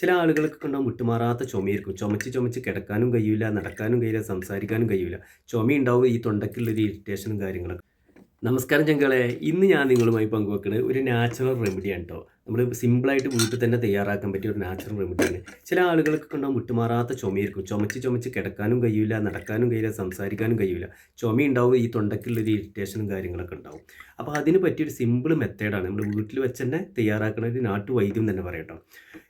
ചില ആളുകൾക്ക് ഉണ്ടാവും വിട്ടുമാറാത്ത ചുമയായിരിക്കും. ചുമച്ച് ചുമച്ച് കിടക്കാനും കഴിയില്ല നടക്കാനും കഴിയില്ല സംസാരിക്കാനും കഴിയില്ല ചുമ ഉണ്ടാവും ഈ തൊണ്ടയ്ക്കുള്ളൊരു ഇറിറ്റേഷനും കാര്യങ്ങളൊക്കെ. നമസ്കാരം ചങ്കളെ. ഇന്ന് ഞാൻ നിങ്ങളുമായി പങ്കുവെക്കുന്നത് ഒരു നാച്ചുറൽ റെമഡിയാണ് കേട്ടോ നമ്മൾ സിമ്പിളായിട്ട് വീട്ടിൽ തന്നെ തയ്യാറാക്കാൻ പറ്റിയ ഒരു നാച്ചുറൽ റെമഡിയാണ് ചില ആളുകൾക്ക് ഉണ്ടാവും വിട്ടുമാറാത്ത ചുമയായിരിക്കും. ചുമച്ച് ചുമച്ച് കിടക്കാനും കഴിയില്ല നടക്കാനും കഴിയില്ല സംസാരിക്കാനും കഴിയില്ല ചുമ ഉണ്ടാവും ഈ തൊണ്ടയ്ക്കുള്ളൊരു ഇറിറ്റേഷനും കാര്യങ്ങളൊക്കെ ഉണ്ടാവും. അപ്പോൾ അതിന് പറ്റിയൊരു സിമ്പിൾ മെത്തേഡാണ് നമ്മൾ വീട്ടിൽ വെച്ച് തന്നെ തയ്യാറാക്കുന്ന ഒരു നാട്ടു വൈദ്യം തന്നെ പറയട്ടോ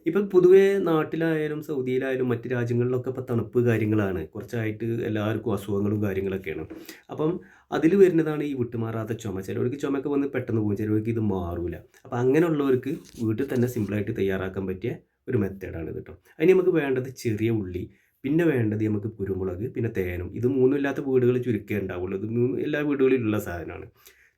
ഇപ്പം പൊതുവേ നാട്ടിലായാലും സൗദിയിലായാലും മറ്റ് രാജ്യങ്ങളിലൊക്കെ ഇപ്പോൾ തണുപ്പ് കാര്യങ്ങളാണ്. കുറച്ചായിട്ട് എല്ലാവർക്കും അസുഖങ്ങളും കാര്യങ്ങളൊക്കെയാണ്. അപ്പം അതിൽ വരുന്നതാണ് ഈ വിട്ടുമാറാത്ത ചുമ. ചിലവർക്ക് ചുമയൊക്കെ വന്ന് പെട്ടെന്ന് പോകും. ചിലവർക്ക് ഇത് മാറൂല. അപ്പം അങ്ങനെയുള്ളവർക്ക് വീട്ടിൽ തന്നെ സിമ്പിളായിട്ട് തയ്യാറാക്കാൻ പറ്റിയ ഒരു മെത്തേഡാണ് ഇത് കേട്ടോ അതിന് നമുക്ക് വേണ്ടത് ചെറിയ ഉള്ളി പിന്നെ വേണ്ടത് നമുക്ക് കുരുമുളക് പിന്നെ തേനും. ഇത് മൂന്നും ഇല്ലാത്ത വീടുകൾ ചുരുക്കേ ഉണ്ടാവുള്ളൂ. ഇത് മൂന്ന് എല്ലാ വീടുകളിലുള്ള സാധനമാണ്.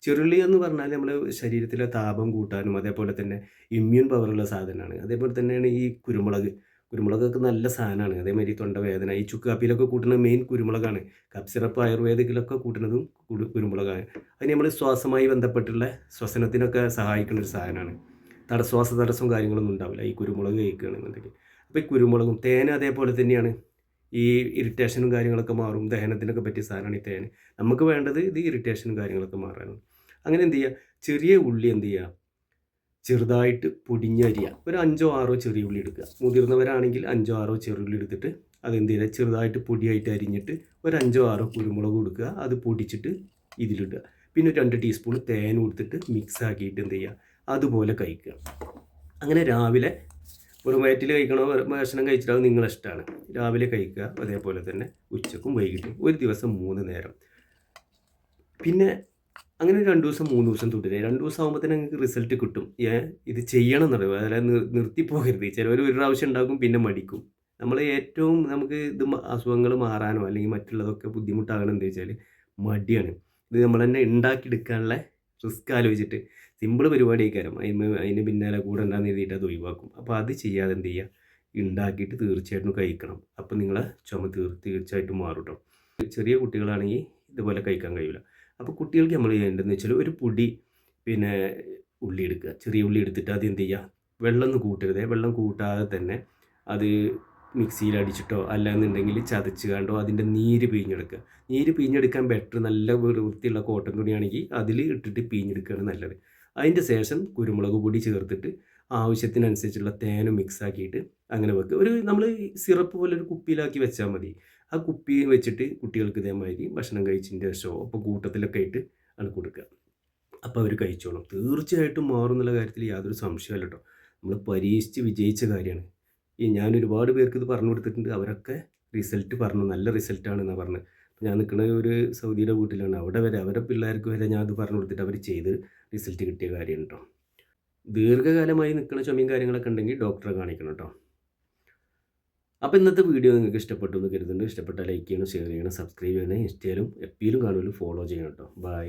ചെറുള്ളി എന്ന് പറഞ്ഞാൽ നമ്മൾ ശരീരത്തിലെ താപം കൂട്ടാനും അതേപോലെ തന്നെ ഇമ്മ്യൂൺ പവറുള്ള സാധനമാണ്. അതേപോലെ തന്നെയാണ് ഈ കുരുമുളക്. കുരുമുളകൊക്കെ നല്ല സാധനമാണ്. അതേമാതിരി തൊണ്ടവേദന ഈ ചുക്ക് കാപ്പിയിലൊക്കെ കൂട്ടുന്ന മെയിൻ കുരുമുളകാണ്. കപ്പ് സിറപ്പ് ആയുർവേദിക്കിലൊക്കെ കൂട്ടുന്നതും കുരു- കുരുമുളകാണ്. അതിന് നമ്മൾ ശ്വാസമായി ബന്ധപ്പെട്ടുള്ള ശ്വസനത്തിനൊക്കെ സഹായിക്കുന്ന ഒരു സാധനമാണ്. തട ശ്വാസ തടസ്സവും കാര്യങ്ങളൊന്നും ഉണ്ടാവില്ല. ഈ കുരുമുളക് കഴിക്കുകയാണെന്നുണ്ടെങ്കിൽ. അപ്പോൾ ഈ കുരുമുളകും തേൻ അതേപോലെ തന്നെയാണ്. ഈ ഇറിറ്റേഷനും കാര്യങ്ങളൊക്കെ മാറും. ദഹനത്തിനൊക്കെ പറ്റിയ സാധനമാണ് ഈ തേൻ. നമുക്ക് വേണ്ടത് ഇത് ഇറിറ്റേഷനും കാര്യങ്ങളൊക്കെ മാറാനാണ്. അങ്ങനെ എന്ത് ചെയ്യുക? ചെറിയ ഉള്ളി എന്ത് ചെയ്യുക? ചെറുതായിട്ട് പൊടിഞ്ഞരിയ. ഒരു അഞ്ചോ ആറോ ചെറിയ ഉള്ളി എടുക്കുക. മുതിർന്നവരാണെങ്കിൽ അഞ്ചോ ആറോ ചെറിയ ഉള്ളി എടുത്തിട്ട് അത് എന്ത് ചെയ്യുക? ചെറുതായിട്ട് പൊടിയായിട്ട് അരിഞ്ഞിട്ട് ഒരു അഞ്ചോ ആറോ കുരുമുളക് കൊടുക്കുക. അത് പൊടിച്ചിട്ട് ഇതിലിടുക. പിന്നെ രണ്ട് ടീസ്പൂൺ തേൻ കൊടുത്തിട്ട് മിക്സ് ആക്കിയിട്ട് എന്ത് ചെയ്യുക? അതുപോലെ കഴിക്കുക. അങ്ങനെ രാവിലെ ഒരു വയറ്റിൽ കഴിക്കണോ ഭക്ഷണം കഴിച്ചിട്ട് അത് നിങ്ങളെ ഇഷ്ടമാണ് രാവിലെ കഴിക്കുക അതേപോലെ തന്നെ ഉച്ചക്കും വൈകിട്ടും ഒരു ദിവസം മൂന്ന് നേരം. പിന്നെ അങ്ങനെ രണ്ട് ദിവസം മൂന്ന് ദിവസം തുടരുക രണ്ട് ദിവസം ആകുമ്പോൾ തന്നെ നിങ്ങൾക്ക് റിസൾട്ട് കിട്ടും. ഏ ഇത് ചെയ്യണം എന്നറിയുക അതായത് നിർ- നിർത്തിപ്പോകരുത് ചിലവർ ഒരു പ്രാവശ്യം ഉണ്ടാക്കും പിന്നെ മടിക്കും. നമ്മൾ ഏറ്റവും നമുക്ക് ഇത് അസുഖങ്ങൾ മാറാനോ അല്ലെങ്കിൽ മറ്റുള്ളതൊക്കെ ബുദ്ധിമുട്ടാകണം എന്താ വെച്ചാൽ മടിയാണ്. ഇത് നമ്മൾ തന്നെ ഉണ്ടാക്കിയെടുക്കാനുള്ള റിസ്ക് ആലോചിച്ചിട്ട് സിമ്പിൾ പരിപാടി ആയിക്കാരം. അതിന് അതിന് പിന്നാലെ കൂടെ ഉണ്ടാകുന്ന എഴുതിയിട്ട് അത് ഒഴിവാക്കും. അപ്പോൾ അത് ചെയ്യാതെ എന്ത് ചെയ്യുക ഉണ്ടാക്കിയിട്ട് തീർച്ചയായിട്ടും കഴിക്കണം. അപ്പോൾ നിങ്ങളെ ചുമ തീർ തീർച്ചയായിട്ടും മാറും കേട്ടോ ചെറിയ കുട്ടികളാണെങ്കിൽ ഇതുപോലെ കഴിക്കാൻ കഴിയില്ല അപ്പോൾ കുട്ടികൾക്ക് നമ്മൾ ചെയ്യേണ്ടതെന്ന് വെച്ചാൽ ഒരു പൊടി പിന്നെ ഉള്ളി എടുക്കുക. ചെറിയ ഉള്ളി എടുത്തിട്ട് അത് എന്ത് ചെയ്യുക? വെള്ളം ഒന്നും കൂട്ടരുത്. വെള്ളം കൂട്ടാതെ തന്നെ അത് മിക്സിയിൽ അടിച്ചിട്ടോ അല്ലാന്നുണ്ടെങ്കിൽ ചതച്ച് കണ്ടോ അതിന്റെ നീര് പിഴിഞ്ഞെടുക്കുക. നീര് പിഴിഞ്ഞെടുക്കാൻ ബെറ്റർ നല്ല വൃത്തിയുള്ള കോട്ടൺ തുണിയാണെങ്കിൽ അതിൽ ഇട്ടിട്ട് പിഴിഞ്ഞെടുക്കുകയാണ് നല്ലത്. അതിന്റെ ശേഷം കുരുമുളക് പൊടി ചേർത്തിട്ട് ആവശ്യത്തിനനുസരിച്ചുള്ള തേനും മിക്സ് ആക്കിയിട്ട് അങ്ങനെ വെക്കുക. ഒരു നമ്മൾ സിറപ്പ് പോലെ ഒരു കുപ്പിയിലാക്കി വെച്ചാൽ മതി. ആ കുപ്പി വെച്ചിട്ട് കുട്ടികൾക്ക് ഇതേമാതിരി ഭക്ഷണം കഴിച്ചതിന്റെ ശേഷമോ അപ്പോൾ കൂട്ടത്തിലൊക്കെ ആയിട്ട് ആണ് കൊടുക്കുക. അപ്പോൾ അവർ കഴിച്ചോളും. തീർച്ചയായിട്ടും മാറും എന്നുള്ള കാര്യത്തിൽ യാതൊരു സംശയമല്ല കേട്ടോ. നമ്മൾ പരീക്ഷിച്ച് വിജയിച്ച കാര്യമാണ്. ഈ ഞാൻ ഒരുപാട് പേർക്ക് ഇത് പറഞ്ഞു കൊടുത്തിട്ടുണ്ട്. അവരൊക്കെ റിസൾട്ട് പറഞ്ഞു. നല്ല റിസൾട്ടാണെന്നാണ് പറഞ്ഞത് ഞാൻ നിൽക്കുന്ന ഒരു സൗദിയുടെ വീട്ടിലാണ്. അവിടെ വരെ അവരെ പിള്ളേർക്ക് വരെ ഞാൻ അത് പറഞ്ഞു കൊടുത്തിട്ട് അവർ ചെയ്ത് റിസൾട്ട് കിട്ടിയ കാര്യം കേട്ടോ ദീർഘകാലമായി നിൽക്കുന്ന ചുമയും കാര്യങ്ങളൊക്കെ ഉണ്ടെങ്കിൽ ഡോക്ടറെ കാണിക്കണം കേട്ടോ അപ്പോൾ ഇന്നത്തെ വീഡിയോ നിങ്ങൾക്ക് ഇഷ്ടപ്പെട്ടു എന്ന് കരുതുന്നുണ്ട് ഇഷ്ടപ്പെട്ടാൽ ലൈക്ക് ചെയ്യണം ഷെയർ ചെയ്യണം സബ്സ്ക്രൈബ് ചെയ്യണം. ഇൻസ്റ്റയിലും എപ്പിയിലും കാണുമല്ലോ. ഫോളോ ചെയ്യണം കേട്ടോ ബൈ